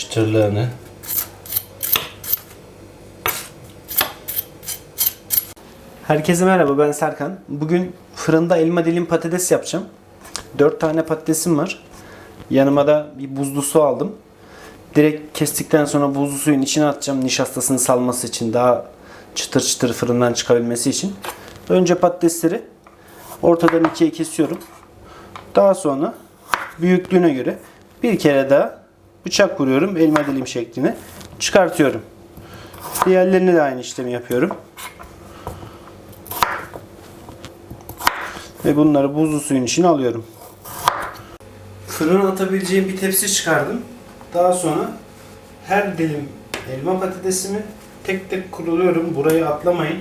çıtırlığını Herkese merhaba ben Serkan. Bugün fırında elma dilim patates yapacağım. 4 tane patatesim var. Yanıma da bir buzlu su aldım. Direkt kestikten sonra buzlu suyun içine atacağım nişastasını salması için daha çıtır çıtır fırından çıkabilmesi için. Önce patatesleri ortadan ikiye kesiyorum. Daha sonra büyüklüğüne göre bir kere daha bıçak vuruyorum elma dilim şekline çıkartıyorum. Diğerlerine de aynı işlemi yapıyorum. Ve bunları buzlu suyun içine alıyorum. Fırına atabileceğim bir tepsi çıkardım. Daha sonra her dilim elma patatesimi tek tek kuruluyorum. Burayı atlamayın.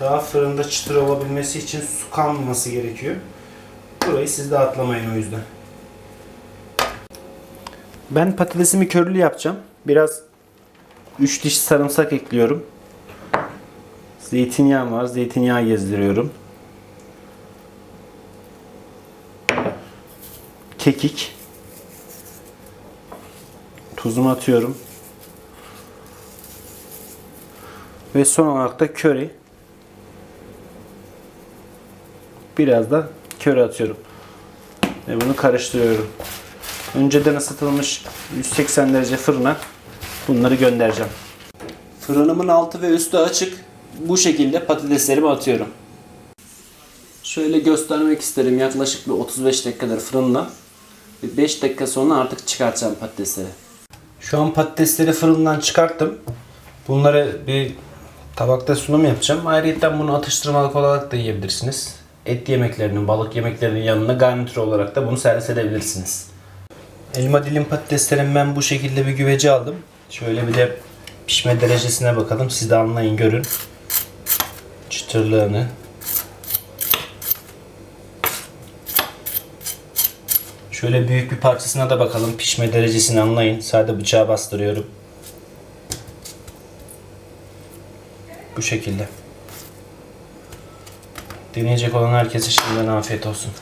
Daha fırında çıtır olabilmesi için su kalmaması gerekiyor. Burayı siz de atlamayın o yüzden. Ben patatesimi körlü yapacağım. Biraz 3 diş sarımsak ekliyorum. Zeytinyağı var. Zeytinyağı gezdiriyorum. kekik, tuzumu atıyorum. Ve son olarak da köri. Biraz da köri atıyorum. Ve bunu karıştırıyorum. Önceden ısıtılmış 180 derece fırına bunları göndereceğim. Fırınımın altı ve üstü açık. Bu şekilde patateslerimi atıyorum. Şöyle göstermek isterim yaklaşık bir 35 dakikadır fırında. 5 dakika sonra artık çıkartacağım patatesleri. Şu an patatesleri fırından çıkarttım. Bunları bir tabakta sunum yapacağım. Ayrıca bunu atıştırmalık olarak da yiyebilirsiniz. Et yemeklerinin, balık yemeklerinin yanına garnitür olarak da bunu servis edebilirsiniz. Elma dilim patateslerimi ben bu şekilde bir güvece aldım. Şöyle bir de pişme derecesine bakalım. Siz de anlayın, görün. Çıtırlığını. Şöyle büyük bir parçasına da bakalım. Pişme derecesini anlayın. Sadece bıçağa bastırıyorum. Bu şekilde. Deneyecek olan herkese şimdiden afiyet olsun.